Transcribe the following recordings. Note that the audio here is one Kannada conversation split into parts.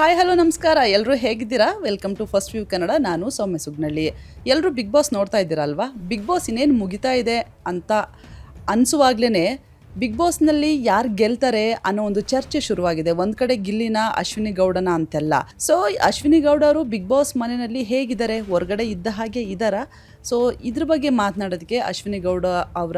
ಹಾಯ್ ಹಲೋ ನಮಸ್ಕಾರ. ಎಲ್ಲರೂ ಹೇಗಿದ್ದೀರಾ? Welcome to first view Kannada ನಾನು ಸೌಮ್ಯ ಸುಗ್ನಳ್ಳಿ. ಎಲ್ಲರೂ ಬಿಗ್ ಬಾಸ್ ನೋಡ್ತಾ ಇದ್ದೀರಾ ಅಲ್ವಾ? ಬಿಗ್ ಬಾಸ್ ಇನ್ನೇನು ಮುಗಿತಾ ಇದೆ ಅಂತ ಅನಿಸುವಾಗ್ಲೇ ಬಿಗ್ ಬಾಸ್ನಲ್ಲಿ ಯಾರು ಗೆಲ್ತಾರೆ ಅನ್ನೋ ಒಂದು ಚರ್ಚೆ ಶುರುವಾಗಿದೆ. ಒಂದು ಕಡೆ ಗಿಲ್ಲಿನ, ಅಶ್ವಿನಿ ಗೌಡನ ಅಂತೆಲ್ಲ. ಸೊ ಅಶ್ವಿನಿ ಗೌಡ ಅವರು ಬಿಗ್ ಬಾಸ್ ಮನೆಯಲ್ಲಿ ಹೇಗಿದ್ದಾರೆ? ಹೊರಗಡೆ ಇದ್ದ ಹಾಗೆ ಇದ್ದಾರಾ? ಸೊ ಇದ್ರ ಬಗ್ಗೆ ಮಾತನಾಡೋದಕ್ಕೆ ಅಶ್ವಿನಿ ಗೌಡ ಅವರ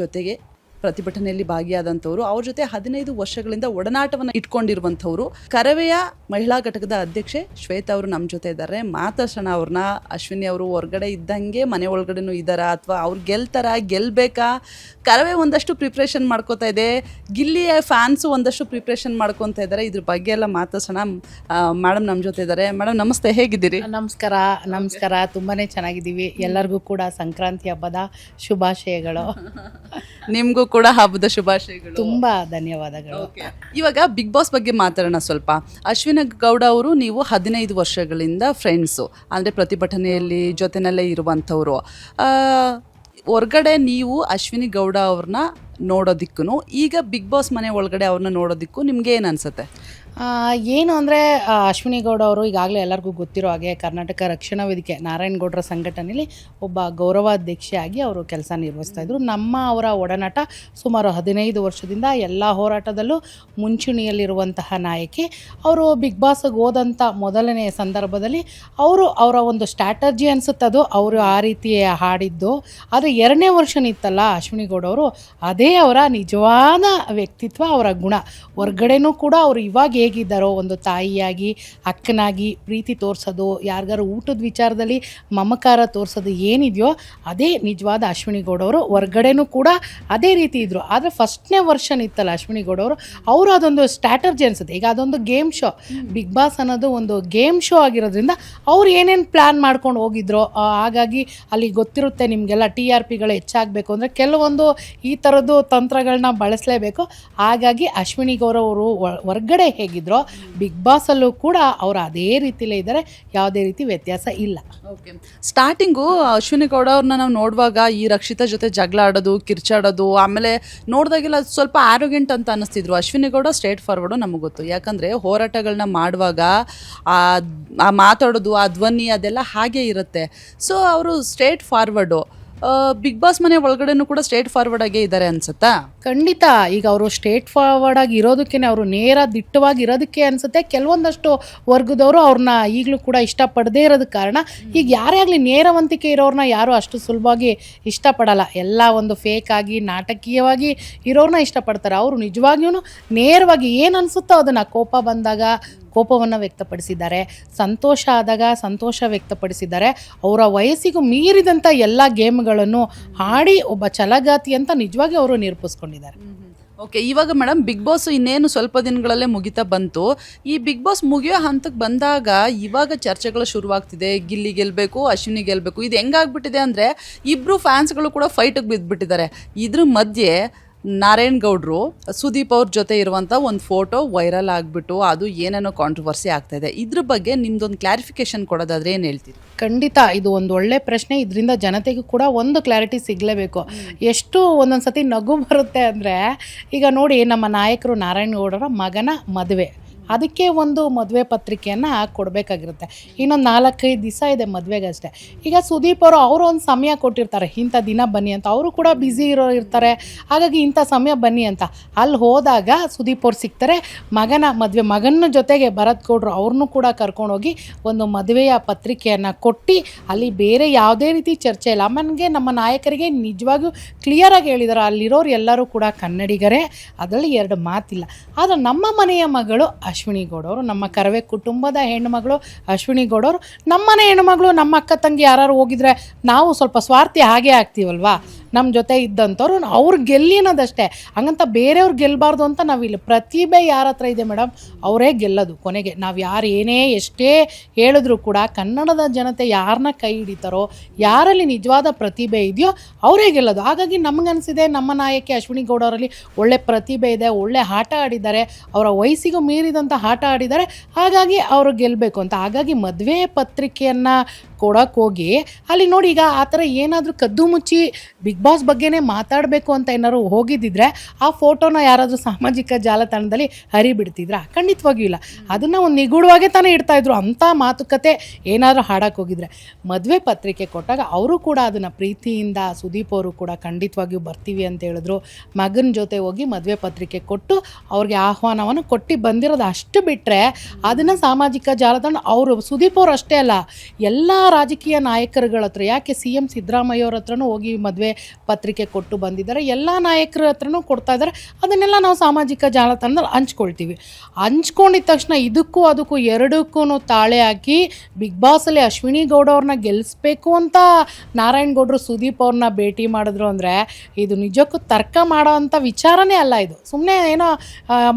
ಜೊತೆಗೆ ಪ್ರತಿಭಟನೆಯಲ್ಲಿ ಭಾಗಿಯಾದಂಥವರು. ಅವ್ರ ಜೊತೆ ಹದಿನೈದು ವರ್ಷಗಳಿಂದ ಒಡನಾಟವನ್ನು ಇಟ್ಕೊಂಡಿರುವಂಥವ್ರು. ಕರವೆಯ ಮಹಿಳಾ ಘಟಕದ ಅಧ್ಯಕ್ಷೆ ಶ್ವೇತಾ ಅವರು ನಮ್ಮ ಜೊತೆ ಇದ್ದಾರೆ ಮಾತಾಡ್ಸೋಣ ಅವ್ರನ್ನ. ಅಶ್ವಿನಿ ಅವರು ಹೊರಗಡೆ ಇದ್ದಂಗೆ ಮನೆ ಒಳಗಡೆನೂ ಇದ್ದಾರಾ ಅಥವಾ ಅವ್ರು ಗೆಲ್ತಾರ ಗೆಲ್ಬೇಕಾ? ಕರವೇ ಒಂದಷ್ಟು ಪ್ರಿಪ್ರೇಷನ್ ಮಾಡ್ಕೋತಾ ಇದೆ. ಗಿಲ್ಲಿಯ ಫ್ಯಾನ್ಸು ಒಂದಷ್ಟು ಪ್ರಿಪ್ರೇಷನ್ ಮಾಡ್ಕೊತಾ ಇದ್ದಾರೆ ಇದ್ರ ಬಗ್ಗೆ ಎಲ್ಲ ಮಾತಾಡ್ಸೋಣ ಮೇಡಮ್ ನಮ್ಮ ಜೊತೆ ಇದ್ದಾರೆ ಮೇಡಮ್ ನಮಸ್ತೆ ಹೇಗಿದ್ದೀರಿ? ನಮಸ್ಕಾರ ನಮಸ್ಕಾರ. ತುಂಬಾನೇ ಚೆನ್ನಾಗಿದ್ದೀವಿ. ಎಲ್ಲರಿಗೂ ಕೂಡ ಸಂಕ್ರಾಂತಿ ಹಬ್ಬದ ಶುಭಾಶಯಗಳು. ನಿಮಗೂ ಕೂಡ ಹಬ್ಬದ ಶುಭಾಶಯಗಳು. ತುಂಬಾ ಧನ್ಯವಾದಗಳು. ಇವಾಗ ಬಿಗ್ ಬಾಸ್ ಬಗ್ಗೆ ಮಾತಾಡೋಣ ಸ್ವಲ್ಪ. ಅಶ್ವಿನ ಗೌಡ ಅವರು ನೀವು ಹದಿನೈದು ವರ್ಷಗಳಿಂದ ಫ್ರೆಂಡ್ಸು ಅಂದರೆ ಪ್ರತಿಭಟನೆಯಲ್ಲಿ ಜೊತೆನಲ್ಲೇ ಇರುವಂಥವ್ರು. ಆ, ಹೊರ್ಗಡೆ ನೀವು ಅಶ್ವಿನಿ ಗೌಡ ಅವ್ರನ್ನ ನೋಡೋದಿಕ್ಕೂ ಈಗ ಬಿಗ್ ಬಾಸ್ ಮನೆ ಒಳಗಡೆ ಅವ್ರನ್ನ ನೋಡೋದಿಕ್ಕೂ ನಿಮ್ಗೆ ಏನು ಅನ್ಸುತ್ತೆ? ಏನು ಅಂದರೆ ಅಶ್ವಿನಿ ಗೌಡ ಅವರು ಈಗಾಗಲೇ ಎಲ್ಲರಿಗೂ ಗೊತ್ತಿರೋ ಹಾಗೆ ಕರ್ನಾಟಕ ರಕ್ಷಣಾ ವೇದಿಕೆ ನಾರಾಯಣಗೌಡರ ಸಂಘಟನೆಯಲ್ಲಿ ಒಬ್ಬ ಗೌರವಾಧ್ಯಕ್ಷೆಯಾಗಿ ಅವರು ಕೆಲಸ ನಿರ್ವಹಿಸ್ತಾ ಇದ್ರು. ನಮ್ಮ ಅವರ ಒಡನಾಟ ಸುಮಾರು ಹದಿನೈದು ವರ್ಷದಿಂದ ಎಲ್ಲ ಹೋರಾಟದಲ್ಲೂ ಮುಂಚೂಣಿಯಲ್ಲಿರುವಂತಹ ನಾಯಕಿ. ಅವರು ಬಿಗ್ ಬಾಸ್ಗೆ ಹೋದಂಥ ಮೊದಲನೆಯ ಸಂದರ್ಭದಲ್ಲಿ ಅವರು ಅವರ ಒಂದು ಸ್ಟ್ರಾಟಜಿ ಅನಿಸುತ್ತದು ಅವರು ಆ ರೀತಿ ಹಾಡಿದ್ದು. ಆದರೆ ಎರಡನೇ ವರ್ಷ ನಿಂತಲ್ಲ ಅಶ್ವಿನಿ ಗೌಡ ಅವರು. ಅದೇ ಅವರ ನಿಜವಾದ ವ್ಯಕ್ತಿತ್ವ, ಅವರ ಗುಣ. ಹೊರ್ಗಡೆನೂ ಕೂಡ ಅವರು ಇವಾಗ ಹೇಗಿದ್ದಾರೋ ಒಂದು ತಾಯಿಯಾಗಿ ಅಕ್ಕನಾಗಿ ಪ್ರೀತಿ ತೋರಿಸೋದು ಯಾರಿಗಾರು ಊಟದ ವಿಚಾರದಲ್ಲಿ ಮಮಕಾರ ತೋರಿಸೋದು ಏನಿದೆಯೋ ಅದೇ ನಿಜವಾದ ಅಶ್ವಿನಿ ಗೌಡವರು. ಹೊರ್ಗಡೆನೂ ಕೂಡ ಅದೇ ರೀತಿ ಇದ್ದರು ಆದರೆ ಫಸ್ಟ್ನೇ ವರ್ಷನ್ ಇತ್ತಲ್ಲ ಅಶ್ವಿನಿ ಗೌಡವರು ಅವರು ಅದೊಂದು ಸ್ಟ್ರಾಟರ್ಜಿ ಅನ್ಸುತ್ತೆ. ಈಗ ಅದೊಂದು ಗೇಮ್ ಶೋ ಬಿಗ್ ಬಾಸ್ ಅನ್ನೋದು ಒಂದು ಗೇಮ್ ಶೋ ಆಗಿರೋದ್ರಿಂದ ಅವ್ರು ಏನೇನು ಪ್ಲ್ಯಾನ್ ಮಾಡ್ಕೊಂಡು ಹೋಗಿದ್ರು ಹಾಗಾಗಿ ಅಲ್ಲಿ ಗೊತ್ತಿರುತ್ತೆ ನಿಮಗೆಲ್ಲ ಟಿ ಆರ್ ಪಿಗಳು ಹೆಚ್ಚಾಗಬೇಕು ಅಂದರೆ ಕೆಲವೊಂದು ಈ ಥರದ್ದು ತಂತ್ರಗಳನ್ನ ಬಳಸಲೇಬೇಕು. ಹಾಗಾಗಿ ಅಶ್ವಿನಿ ಗೌರವರು ಅವರು ಹೊರ್ಗಡೆ ಹೇಗಿದ್ರೋ ಬಿಗ್ ಬಾಸಲ್ಲೂ ಕೂಡ ಅವರು ಅದೇ ರೀತಿಲೇ ಇದ್ದಾರೆ. ಯಾವುದೇ ರೀತಿ ವ್ಯತ್ಯಾಸ ಇಲ್ಲ. ಓಕೆ ಸ್ಟಾರ್ಟಿಂಗು ಅಶ್ವಿನಿ ಗೌಡ ಅವ್ರನ್ನ ನಾವು ನೋಡುವಾಗ ಈ ರಕ್ಷಿತಾ ಜೊತೆ ಜಗಳ ಆಡೋದು, ಕಿರ್ಚಾಡೋದು, ಆಮೇಲೆ ನೋಡಿದಾಗೆಲ್ಲ ಸ್ವಲ್ಪ ಆರೋಗ್ಯಂಟ್ ಅಂತ ಅನ್ನಿಸ್ತಿದ್ರು. ಅಶ್ವಿನಿ ಗೌಡ ಸ್ಟ್ರೇಟ್ ಫಾರ್ವರ್ಡು ನಮಗೆ ಗೊತ್ತು. ಯಾಕಂದರೆ ಹೋರಾಟಗಳನ್ನ ಮಾಡುವಾಗ ಆ ಮಾತಾಡೋದು, ಆ ಧ್ವನಿ ಅದೆಲ್ಲ ಹಾಗೆ ಇರುತ್ತೆ. ಸೊ ಅವರು ಸ್ಟ್ರೇಟ್ ಫಾರ್ವರ್ಡು ಬಿಗ್ ಬಾಸ್ ಮನೆ ಒಳಗಡೆನೂ ಕೂಡ ಸ್ಟ್ರೇಟ್ ಫಾರ್ವರ್ಡ್ ಆಗೇ ಇದ್ದಾರೆ ಅನ್ಸುತ್ತಾ? ಖಂಡಿತ. ಈಗ ಅವರು ಸ್ಟ್ರೇಟ್ ಫಾರ್ವರ್ಡ್ ಆಗಿ ಇರೋದಕ್ಕೆ ಅವರು ನೇರ ದಿಟ್ಟವಾಗಿ ಇರೋದಕ್ಕೆ ಅನ್ಸುತ್ತೆ. ಕೆಲವೊಂದಷ್ಟು ವರ್ಗದವರು ಅವ್ರನ್ನ ಈಗಲೂ ಕೂಡ ಇಷ್ಟಪಡದೇ ಇರೋದಕ್ಕೆ ಕಾರಣ ಈಗ ಯಾರೇ ಆಗಲಿ ನೇರವಂತಿಕೆ ಇರೋರನ್ನ ಯಾರು ಅಷ್ಟು ಸುಲಭವಾಗಿ ಇಷ್ಟಪಡಲ್ಲ. ಎಲ್ಲ ಒಂದು ಫೇಕ್ ಆಗಿ, ನಾಟಕೀಯವಾಗಿ ಇರೋರನ್ನ ಇಷ್ಟಪಡ್ತಾರೆ. ಅವರು ನಿಜವಾಗಿಯೂ ನೇರವಾಗಿ ಏನು ಅನಿಸುತ್ತೋ ಅದನ್ನು ಕೋಪ ಬಂದಾಗ ಕೋಪವನ್ನು ವ್ಯಕ್ತಪಡಿಸಿದ್ದಾರೆ. ಸಂತೋಷ ಆದಾಗ ಸಂತೋಷ ವ್ಯಕ್ತಪಡಿಸಿದ್ದಾರೆ. ಅವರ ವಯಸ್ಸಿಗೂ ಮೀರಿದಂಥ ಎಲ್ಲ ಗೇಮ್ಗಳನ್ನು ಆಡಿ ಒಬ್ಬ ಛಲಗಾತಿ ಅಂತ ನಿಜವಾಗಿ ಅವರು ನಿರೂಪಿಸ್ಕೊಂಡಿದ್ದಾರೆ ಓಕೆ, ಇವಾಗ ಮೇಡಮ್ ಬಿಗ್ ಬಾಸ್ ಇನ್ನೇನು ಸ್ವಲ್ಪ ದಿನಗಳಲ್ಲೇ ಮುಗಿತಾ ಬಂತು. ಈ ಬಿಗ್ ಬಾಸ್ ಮುಗಿಯೋ ಹಂತಕ್ಕೆ ಬಂದಾಗ ಇವಾಗ ಚರ್ಚೆಗಳು ಶುರುವಾಗ್ತಿದೆ. ಗಿಲ್ಲಿ ಗೆಲ್ಲಬೇಕು ಅಶ್ವಿನಿ ಗೆಲ್ಲಬೇಕು ಇದು ಹೆಂಗಾಗ್ಬಿಟ್ಟಿದೆ ಅಂದರೆ ಇಬ್ಬರು ಫ್ಯಾನ್ಸ್ಗಳು ಕೂಡ ಫೈಟಿಗೆ ಬಿದ್ದುಬಿಟ್ಟಿದ್ದಾರೆ ಇದ್ರ ಮಧ್ಯೆ ನಾರಾಯಣ್ ಗೌಡ್ರು ಸುದೀಪ್ ಅವ್ರ ಜೊತೆ ಇರುವಂಥ ಒಂದು ಫೋಟೋ ವೈರಲ್ ಆಗಿಬಿಟ್ಟು ಅದು ಏನೇನೋ ಕಾಂಟ್ರವರ್ಸಿ ಆಗ್ತಾ ಇದೆ. ಇದ್ರ ಬಗ್ಗೆ ನಿಮ್ದೊಂದು ಕ್ಲಾರಿಫಿಕೇಶನ್ ಕೊಡೋದಾದ್ರೆ ಏನು ಹೇಳ್ತೀರಿ? ಖಂಡಿತ ಇದು ಒಂದು ಒಳ್ಳೆ ಪ್ರಶ್ನೆ. ಇದರಿಂದ ಜನತೆಗೂ ಕೂಡ ಒಂದು ಕ್ಲಾರಿಟಿ ಸಿಗಲೇಬೇಕು. ಎಷ್ಟು ಒಂದೊಂದು ಸತಿ ನಗು ಬರುತ್ತೆ ಅಂದರೆ ಈಗ ನೋಡಿ ನಮ್ಮ ನಾಯಕರು ನಾರಾಯಣಗೌಡರ ಮಗನ ಮದುವೆ. ಅದಕ್ಕೆ ಒಂದು ಮದುವೆ ಪತ್ರಿಕೆಯನ್ನು ಕೊಡಬೇಕಾಗಿರುತ್ತೆ. ಇನ್ನೊಂದು ನಾಲ್ಕೈದು ದಿವಸ ಇದೆ ಮದುವೆಗಷ್ಟೇ. ಈಗ ಸುದೀಪ್ ಅವರು ಅವರು ಒಂದು ಸಮಯ ಕೊಟ್ಟಿರ್ತಾರೆ. ಇಂಥ ದಿನ ಬನ್ನಿ ಅಂತ. ಅವರು ಕೂಡ ಬ್ಯುಸಿ ಇರೋ ಇರ್ತಾರೆ. ಹಾಗಾಗಿ ಇಂಥ ಸಮಯ ಬನ್ನಿ ಅಂತ. ಅಲ್ಲಿ ಹೋದಾಗ ಸುದೀಪ್ ಅವ್ರು ಸಿಗ್ತಾರೆ ಮಗನ ಮದುವೆ, ಮಗನ ಜೊತೆಗೆ ಭರತ್ ಗೌಡ್ರು ಅವ್ರನ್ನೂ ಕೂಡ ಕರ್ಕೊಂಡೋಗಿ ಒಂದು ಮದುವೆಯ ಪತ್ರಿಕೆಯನ್ನು ಕೊಟ್ಟು ಅಲ್ಲಿ ಬೇರೆ ಯಾವುದೇ ರೀತಿ ಚರ್ಚೆ ಇಲ್ಲ. ಅಮ್ಮನಿಗೆ ನಮ್ಮ ನಾಯಕರಿಗೆ ನಿಜವಾಗಿಯೂ ಕ್ಲಿಯರಾಗಿ ಹೇಳಿದ್ದಾರೆ ಅಲ್ಲಿರೋರು ಎಲ್ಲರೂ ಕೂಡ ಕನ್ನಡಿಗರೇ. ಅದರಲ್ಲಿ ಎರಡು ಮಾತಿಲ್ಲ. ಆದರೆ ನಮ್ಮ ಮನೆಯ ಮಗಳು ಅಶ್ವಿನಿ ಗೌಡವರು, ನಮ್ಮ ಕರವೆ ಕುಟುಂಬದ ಹೆಣ್ಣುಮಗಳು ಅಶ್ವಿನಿ ಗೌಡವರು, ನಮ್ಮನೆ ಹೆಣ್ಣುಮಗಳು, ನಮ್ಮ ಅಕ್ಕ ತಂಗಿ ಯಾರು ಹೋಗಿದ್ರೆ ನಾವು ಸ್ವಲ್ಪ ಸ್ವಾರ್ಥಿ ಹಾಗೆ ಆಗ್ತೀವಲ್ವಾ? ನಮ್ಮ ಜೊತೆ ಇದ್ದಂಥವ್ರು ಅವ್ರು ಗೆಲ್ಲಿ ಅನ್ನೋದಷ್ಟೇ ಹಂಗಂತ ಬೇರೆಯವ್ರು ಗೆಲ್ಲಬಾರ್ದು ಅಂತ ನಾವಿಲ್ಲ ಪ್ರತಿಭೆ ಯಾರ ಹತ್ರ ಇದೆ ಮೇಡಮ್ ಅವರೇ ಗೆಲ್ಲೋದು ಕೊನೆಗೆ. ನಾವು ಯಾರು ಏನೇ ಎಷ್ಟೇ ಹೇಳಿದ್ರು ಕೂಡ ಕನ್ನಡದ ಜನತೆ ಯಾರನ್ನ ಕೈ ಹಿಡಿತಾರೋ, ಯಾರಲ್ಲಿ ನಿಜವಾದ ಪ್ರತಿಭೆ ಇದೆಯೋ ಅವರೇ ಗೆಲ್ಲೋದು. ಹಾಗಾಗಿ ನಮಗನ್ಸಿದೆ ನಮ್ಮ ನಾಯಕಿ ಅಶ್ವಿನಿ ಗೌಡರಲ್ಲಿ ಒಳ್ಳೆ ಪ್ರತಿಭೆ ಇದೆ, ಒಳ್ಳೆ ಆಟ ಆಡಿದ್ದಾರೆ, ಅವರ ವಯಸ್ಸಿಗೂ ಮೀರಿದಂಥ ಆಟ ಆಡಿದ್ದಾರೆ, ಹಾಗಾಗಿ ಅವರು ಗೆಲ್ಲಬೇಕು ಅಂತ. ಹಾಗಾಗಿ ಮದುವೆ ಪತ್ರಿಕೆಯನ್ನು ಕೊಡೋಕ್ಕೋಗಿ ಅಲ್ಲಿ ನೋಡಿ ಈಗ ಆ ಥರ ಏನಾದರೂ ಕದ್ದು ಮುಚ್ಚಿ, ಬಿಗ್ ಬಾಸ್ ಬಗ್ಗೆನೇ ಮಾತಾಡಬೇಕು ಅಂತ ಏನಾದ್ರು ಹೋಗಿದ್ದಿದ್ರೆ ಆ ಫೋಟೋನ ಯಾರಾದರೂ ಸಾಮಾಜಿಕ ಜಾಲತಾಣದಲ್ಲಿ ಹರಿಬಿಡ್ತಿದ್ರಾ? ಖಂಡಿತವಾಗಿಯೂ ಇಲ್ಲ. ಅದನ್ನು ಒಂದು ನಿಗೂಢವಾಗೇ ತಾನೇ ಇಡ್ತಾ ಇದ್ರು. ಅಂಥ ಮಾತುಕತೆ ಏನಾದರೂ ಹಾಡಕ್ಕೆ ಹೋಗಿದ್ರೆ. ಮದುವೆ ಪತ್ರಿಕೆ ಕೊಟ್ಟಾಗ ಅವರು ಕೂಡ ಅದನ್ನು ಪ್ರೀತಿಯಿಂದ ಸುದೀಪ್ ಅವರು ಕೂಡ ಖಂಡಿತವಾಗಿಯೂ ಬರ್ತೀವಿ ಅಂತ ಹೇಳಿದ್ರು. ಮಗನ ಜೊತೆ ಹೋಗಿ ಮದುವೆ ಪತ್ರಿಕೆ ಕೊಟ್ಟು ಅವ್ರಿಗೆ ಆಹ್ವಾನವನ್ನು ಕೊಟ್ಟು ಬಂದಿರೋದು ಅಷ್ಟು ಬಿಟ್ಟರೆ ಅದನ್ನು ಸಾಮಾಜಿಕ ಜಾಲತಾಣ ಅವರು, ಸುದೀಪ್ ಅವರು ಅಷ್ಟೇ ಅಲ್ಲ. ಎಲ್ಲ ರಾಜಕೀಯ ನಾಯಕರುಗಳ ಹತ್ರ ಯಾಕೆ ಸಿ ಎಂ ಸಿದ್ದರಾಮಯ್ಯ ಅವ್ರ ಹತ್ರನೂ ಹೋಗಿ ಮದುವೆ ಪತ್ರಿಕೆ ಕೊಟ್ಟು ಬಂದಿದ್ದಾರೆ. ಎಲ್ಲ ನಾಯಕರ ಹತ್ರನೂ ಕೊಡ್ತಾ ಇದ್ದಾರೆ. ಅದನ್ನೆಲ್ಲ ನಾವು ಸಾಮಾಜಿಕ ಜಾಲತಾಣದಲ್ಲಿ ಹಂಚ್ಕೊಳ್ತೀವಿ. ಹಂಚ್ಕೊಂಡಿದ್ದ ತಕ್ಷಣ ಇದಕ್ಕೂ ಅದಕ್ಕೂ ಎರಡಕ್ಕೂ ತಾಳೆ ಹಾಕಿ ಬಿಗ್ ಬಾಸಲ್ಲಿ ಅಶ್ವಿನಿ ಗೌಡ ಅವ್ರನ್ನ ಗೆಲ್ಲಿಸ್ಬೇಕು ಅಂತ ನಾರಾಯಣ್ ಗೌಡರು ಸುದೀಪ್ ಅವ್ರನ್ನ ಭೇಟಿ ಮಾಡಿದ್ರು ಅಂದರೆ ಇದು ನಿಜಕ್ಕೂ ತರ್ಕ ಮಾಡೋ ಅಂಥ ವಿಚಾರನೇ ಅಲ್ಲ ಇದು. ಸುಮ್ಮನೆ ಏನೋ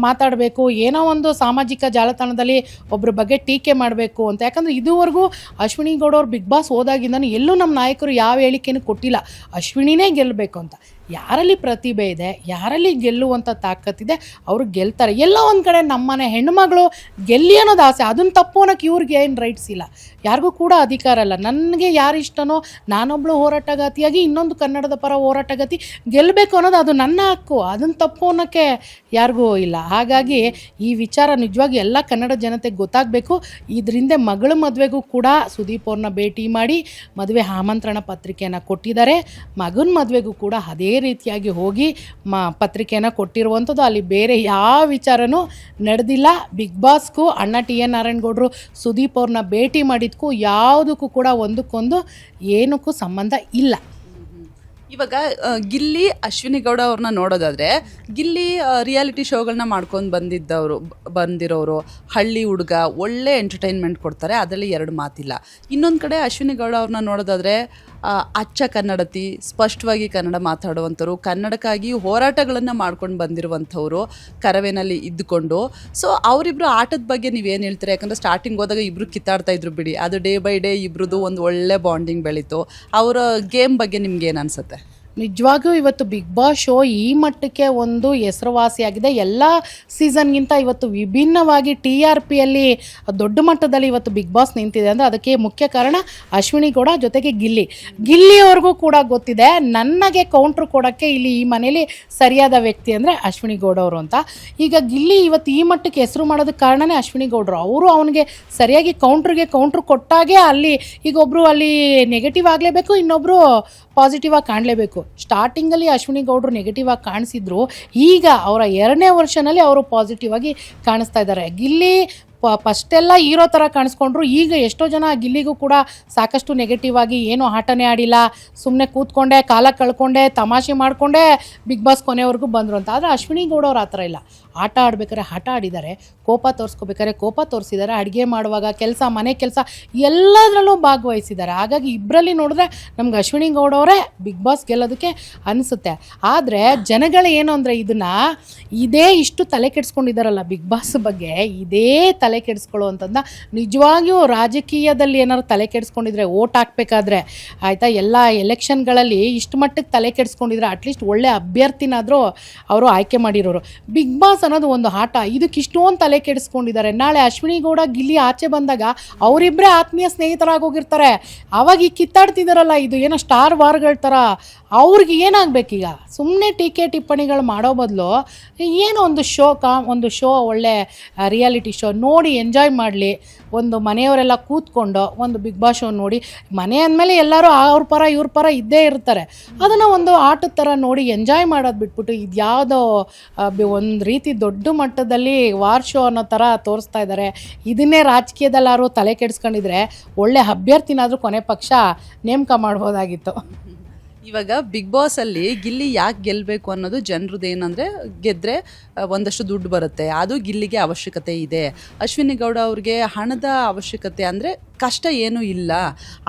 ಮಾತಾಡಬೇಕು, ಏನೋ ಒಂದು ಸಾಮಾಜಿಕ ಜಾಲತಾಣದಲ್ಲಿ ಒಬ್ಬರ ಬಗ್ಗೆ ಟೀಕೆ ಮಾಡಬೇಕು ಅಂತ. ಯಾಕಂದರೆ ಇದುವರೆಗೂ ಅಶ್ವಿನಿ ಗೌಡ ಅವ್ರು ಬಿಗ್ ಬಾಸ್ ಹೋದಾಗಿಂದ ಎಲ್ಲೂ ನಮ್ಮ ನಾಯಕರು ಯಾವ ಹೇಳಿಕೆನೂ ಕೊಟ್ಟಿಲ್ಲ. ಅಶ್ವಿನಿನೇ ಗೆಲ್ಲಬೇಕು ಅಂತ. ಯಾರಲ್ಲಿ ಪ್ರತಿಭೆ ಇದೆ, ಯಾರಲ್ಲಿ ಗೆಲ್ಲುವಂಥ ತಾಕತ್ತಿದೆ ಅವರು ಗೆಲ್ತಾರೆ. ಎಲ್ಲೋ ಒಂದು ಕಡೆ ನಮ್ಮನೆ ಹೆಣ್ಣುಮಗಳು ಗೆಲ್ಲಿ ಅನ್ನೋದು ಆಸೆ ಅದನ್ನು ತಪ್ಪು ಅನ್ನೋಕೆ ಇವ್ರಿಗೆ ಏನು ರೈಟ್ಸ್ ಇಲ್ಲ. ಯಾರಿಗೂ ಕೂಡ ಅಧಿಕಾರ ಇಲ್ಲ. ನನಗೆ ಯಾರು ಇಷ್ಟನೋ ನಾನೊಬ್ಬಳು ಹೋರಾಟಗಾತಿಯಾಗಿ ಇನ್ನೊಂದು ಕನ್ನಡದ ಪರ ಹೋರಾಟಗಾತಿ ಗೆಲ್ಲಬೇಕು ಅನ್ನೋದು ಅದು ನನ್ನ ಹಕ್ಕು ಅದನ್ನು ತಪ್ಪು ಅನ್ನೋಕ್ಕೆ ಯಾರಿಗೂ ಇಲ್ಲ. ಹಾಗಾಗಿ ಈ ವಿಚಾರ ನಿಜವಾಗಿ ಎಲ್ಲ ಕನ್ನಡ ಜನತೆಗೆ ಗೊತ್ತಾಗಬೇಕು. ಇದರಿಂದ ಮಗಳ ಮದುವೆಗೂ ಕೂಡ ಸುದೀಪ್ ಅವ್ರನ್ನ ಭೇಟಿ ಮಾಡಿ ಮದುವೆ ಆಮಂತ್ರಣ ಪತ್ರಿಕೆಯನ್ನು ಕೊಟ್ಟಿದ್ದಾರೆ. ಮಗನ ಮದುವೆಗೂ ಕೂಡ ಅದೇ ರೀತಿಯಾಗಿ ಹೋಗಿ ಮ ಪತ್ರಿಕೆಯನ್ನು ಕೊಟ್ಟಿರುವಂಥದ್ದು. ಅಲ್ಲಿ ಬೇರೆ ಯಾವ ವಿಚಾರನೂ ನಡೆದಿಲ್ಲ. ಬಿಗ್ ಬಾಸ್ಗೂ ಅಣ್ಣ ಟಿ ಎನ್ ನಾರಾಯಣಗೌಡರು, ಸುದೀಪ್ ಅವ್ರನ್ನ ಭೇಟಿ ಮಾಡಿದ್ಕೂ ಯಾವುದಕ್ಕೂ ಕೂಡ ಒಂದಕ್ಕೊಂದು ಏನಕ್ಕೂ ಸಂಬಂಧ ಇಲ್ಲ. ಇವಾಗ ಗಿಲ್ಲಿ, ಅಶ್ವಿನಿ ಗೌಡ ಅವ್ರನ್ನ ನೋಡೋದಾದ್ರೆ, ಗಿಲ್ಲಿ ರಿಯಾಲಿಟಿ ಶೋಗಳನ್ನ ಮಾಡ್ಕೊಂಡು ಬಂದಿದ್ದವರು ಬಂದಿರೋರು, ಹಳ್ಳಿ ಹುಡುಗ, ಒಳ್ಳೆ ಎಂಟರ್ಟೈನ್ಮೆಂಟ್ ಕೊಡ್ತಾರೆ, ಅದರಲ್ಲಿ ಎರಡು ಮಾತಿಲ್ಲ. ಇನ್ನೊಂದು ಕಡೆ ಅಶ್ವಿನಿ ಗೌಡ ಅವ್ರನ್ನ ನೋಡೋದಾದ್ರೆ ಅಚ್ಚ ಕನ್ನಡತಿ, ಸ್ಪಷ್ಟವಾಗಿ ಕನ್ನಡ ಮಾತಾಡುವಂಥವ್ರು, ಕನ್ನಡಕ್ಕಾಗಿ ಹೋರಾಟಗಳನ್ನು ಮಾಡ್ಕೊಂಡು ಬಂದಿರುವಂಥವ್ರು ಕರವೇನಲ್ಲಿ ಇದ್ದುಕೊಂಡು. ಸೊ ಅವರಿಬ್ರು ಆಟದ ಬಗ್ಗೆ ನೀವೇನು ಹೇಳ್ತೀರಾ? ಯಾಕಂದರೆ ಸ್ಟಾರ್ಟಿಂಗ್ ಹೋದಾಗ ಇಬ್ಬರು ಕಿತ್ತಾಡ್ತಾ ಇದ್ರು ಬಿಡಿ. ಅದು ಡೇ ಬೈ ಡೇ ಇಬ್ರದ್ದು ಒಂದು ಒಳ್ಳೆ ಬಾಂಡಿಂಗ್ ಬೆಳೀತು. ಅವರ ಗೇಮ್ ಬಗ್ಗೆ ನಿಮ್ಗೆ ಏನು ಅನ್ಸುತ್ತೆ? ನಿಜವಾಗ್ಲೂ ಇವತ್ತು ಬಿಗ್ ಬಾಸ್ ಶೋ ಈ ಮಟ್ಟಕ್ಕೆ ಒಂದು ಹೆಸರುವಾಸಿಯಾಗಿದೆ. ಎಲ್ಲ ಸೀಸನ್ಗಿಂತ ಇವತ್ತು ವಿಭಿನ್ನವಾಗಿ ಟಿ ಆರ್ ಪಿಯಲ್ಲಿ ದೊಡ್ಡ ಮಟ್ಟದಲ್ಲಿ ಇವತ್ತು ಬಿಗ್ ಬಾಸ್ ನಿಂತಿದೆ. ಅಂದರೆ ಅದಕ್ಕೆ ಮುಖ್ಯ ಕಾರಣ ಅಶ್ವಿನಿ ಗೌಡ ಜೊತೆಗೆ ಗಿಲ್ಲಿ. ಗಿಲ್ಲಿಯವ್ರಿಗೂ ಕೂಡ ಗೊತ್ತಿದೆ. ನನಗೆ ಕೌಂಟ್ರ್ ಕೊಡೋಕ್ಕೆ ಇಲ್ಲಿ ಈ ಮನೇಲಿ ಸರಿಯಾದ ವ್ಯಕ್ತಿ ಅಂದರೆ ಅಶ್ವಿನಿ ಗೌಡ ಅವರು ಅಂತ. ಈಗ ಗಿಲ್ಲಿ ಇವತ್ತು ಈ ಮಟ್ಟಕ್ಕೆ ಹೆಸರು ಮಾಡೋದಕ್ಕೆ ಕಾರಣನೇ ಅಶ್ವಿನಿ ಗೌಡರು. ಅವರು ಅವನಿಗೆ ಸರಿಯಾಗಿ ಕೌಂಟ್ರಿಗೆ ಕೌಂಟ್ರ್ ಕೊಟ್ಟಾಗೆ ಅಲ್ಲಿ ಈಗ ಒಬ್ಬರು ಅಲ್ಲಿ ನೆಗೆಟಿವ್ ಆಗಲೇಬೇಕು ಇನ್ನೊಬ್ಬರು ಪಾಸಿಟಿವ್ ಆಗಿ ಕಾಣಲೇಬೇಕು. ಸ್ಟಾರ್ಟಿಂಗಲ್ಲಿ ಅಶ್ವಿನಿ ಗೌಡರು ನೆಗೆಟಿವ್ ಆಗಿ ಕಾಣಿಸಿದ್ರು, ಈಗ ಅವರ ಎರಡನೇ ವರ್ಷನಲ್ಲಿ ಅವರು ಪಾಸಿಟಿವ್ ಆಗಿ ಕಾಣಿಸ್ತಾ ಇದ್ದಾರೆ. ಗಿಲ್ಲಿ ಪ ಫಸ್ಟೆಲ್ಲ ಹೀರೋ ಥರ ಕಾಣಿಸ್ಕೊಂಡ್ರು, ಈಗ ಎಷ್ಟೋ ಜನ ಗಿಲ್ಲಿಗೂ ಕೂಡ ಸಾಕಷ್ಟು ನೆಗೆಟಿವ್ ಆಗಿ ಏನೂ ಆಟನೇ ಆಡಿಲ್ಲ. ಸುಮ್ಮನೆ ಕೂತ್ಕೊಂಡೆ, ಕಾಲ ಕಳ್ಕೊಂಡೆ, ತಮಾಷೆ ಮಾಡಿಕೊಂಡೆ ಬಿಗ್ ಬಾಸ್ ಕೊನೆವರೆಗೂ ಬಂದರು ಅಂತ. ಆದರೆ ಅಶ್ವಿನಿ ಗೌಡ ಅವ್ರು ಆ ಥರ ಇಲ್ಲ. ಆಟ ಆಡ್ಬೇಕಾದ್ರೆ ಆಟ ಆಡಿದ್ದಾರೆ, ಕೋಪ ತೋರಿಸ್ಕೋಬೇಕಾದ್ರೆ ಕೋಪ ತೋರಿಸಿದ್ದಾರೆ, ಅಡುಗೆ ಮಾಡುವಾಗ ಕೆಲಸ, ಮನೆ ಕೆಲಸ ಎಲ್ಲದರಲ್ಲೂ ಭಾಗವಹಿಸಿದ್ದಾರೆ. ಹಾಗಾಗಿ ಇಬ್ಬರಲ್ಲಿ ನೋಡಿದ್ರೆ ನಮ್ಗೆ ಅಶ್ವಿನಿ ಗೌಡ ಅವರೇ ಬಿಗ್ ಬಾಸ್ ಗೆಲ್ಲೋದಕ್ಕೆ ಅನಿಸುತ್ತೆ. ಆದರೆ ಜನಗಳು ಏನು ಅಂದರೆ ಇದನ್ನು ಇದೇ ಇಷ್ಟು ತಲೆ ಕೆಡಿಸ್ಕೊಂಡಿದ್ದಾರಲ್ಲ ಬಿಗ್ ಬಾಸ್ ಬಗ್ಗೆ, ಇದೇ ತಲೆ ಕೆಡಿಸ್ಕೊಳ್ಳುವಂಥದ್ದನ್ನ ನಿಜವಾಗಿಯೂ ರಾಜಕೀಯದಲ್ಲಿ ಏನಾದ್ರು ತಲೆ ಕೆಡಿಸ್ಕೊಂಡಿದ್ರೆ ಓಟ್ ಹಾಕ್ಬೇಕಾದ್ರೆ ಆಯಿತಾ? ಎಲ್ಲ ಎಲೆಕ್ಷನ್ಗಳಲ್ಲಿ ಇಷ್ಟು ಮಟ್ಟಕ್ಕೆ ತಲೆ ಕೆಡಿಸ್ಕೊಂಡಿದ್ರೆ ಅಟ್ಲೀಸ್ಟ್ ಒಳ್ಳೆ ಅಭ್ಯರ್ಥಿನಾದರೂ ಅವರು ಆಯ್ಕೆ ಮಾಡಿರೋರು. ಬಿಗ್ ಬಾಸ್ ಅನ್ನೋದು ಒಂದು ಆಟ. ಇದಕ್ಕೆ ಇಷ್ಟೊಂದು ತಲೆ ಕೆಡಿಸ್ಕೊಂಡಿದ್ದಾರೆ. ನಾಳೆ ಅಶ್ವಿನಿ ಗೌಡ ಗಿಲ್ಲಿ ಆಚೆ ಬಂದಾಗ ಅವರಿಬ್ಬರೇ ಆತ್ಮೀಯ ಸ್ನೇಹಿತರಾಗಿ ಹೋಗಿರ್ತಾರೆ. ಅವಾಗ ಈ ಕಿತ್ತಾಡ್ತಿದ್ದಾರಲ್ಲ ಇದು, ಏನೋ ಸ್ಟಾರ್ ವಾರ್ಗಳ ಥರ ಅವ್ರಿಗೆ ಏನಾಗಬೇಕೀಗ ಸುಮ್ಮನೆ ಟೀಕೆ ಟಿಪ್ಪಣಿಗಳು ಮಾಡೋ ಬದಲು ಏನೋ ಒಂದು ಶೋ ಕಾ, ಒಂದು ಶೋ, ಒಳ್ಳೆ ರಿಯಾಲಿಟಿ ಶೋ ನೋಡಿ ಎಂಜಾಯ್ ಮಾಡಲಿ. ಒಂದು ಮನೆಯವರೆಲ್ಲ ಕೂತ್ಕೊಂಡು ಒಂದು ಬಿಗ್ ಬಾಸ್ ಶೋ ನೋಡಿ. ಮನೆ ಅಂದಮೇಲೆ ಎಲ್ಲರೂ ಅವ್ರ ಪರ, ಇವ್ರ ಪರ ಇದ್ದೇ ಇರ್ತಾರೆ. ಅದನ್ನು ಒಂದು ಆಟದ ಥರ ನೋಡಿ ಎಂಜಾಯ್ ಮಾಡೋದು ಬಿಟ್ಬಿಟ್ಟು ಇದು ಯಾವುದೋ ಒಂದು ರೀತಿ ದೊಡ್ಡ ಮಟ್ಟದಲ್ಲಿ ವಾರ್ ಶೋ ಅನ್ನೋ ಥರ ತೋರಿಸ್ತಾ ಇದ್ದಾರೆ ಇದನ್ನೇ ರಾಜಕೀಯದಲ್ಲಾರು ತಲೆ ಕೆಡಿಸ್ಕೊಂಡಿದ್ರೆ ಒಳ್ಳೆ ಅಭ್ಯರ್ಥಿನಾದರೂ ಕೊನೆ ಪಕ್ಷ ನೇಮಕ ಮಾಡ್ಬೋದಾಗಿತ್ತು. ಇವಾಗ ಬಿಗ್ ಬಾಸ್ ಅಲ್ಲಿ ಗಿಲ್ಲಿ ಯಾಕೆ ಗೆಲ್ಲಬೇಕು ಅನ್ನೋದು ಜನರದ್ದು ಏನಂದರೆ ಗೆದ್ರೆ ಒಂದಷ್ಟು ದುಡ್ಡು ಬರುತ್ತೆ. ಅದು ಗಿಲ್ಲಿಗೆ ಅವಶ್ಯಕತೆ ಇದೆ. ಅಶ್ವಿನಿ ಗೌಡ ಅವ್ರಿಗೆ ಹಣದ ಅವಶ್ಯಕತೆ ಅಂದರೆ ಕಷ್ಟ ಏನೂ ಇಲ್ಲ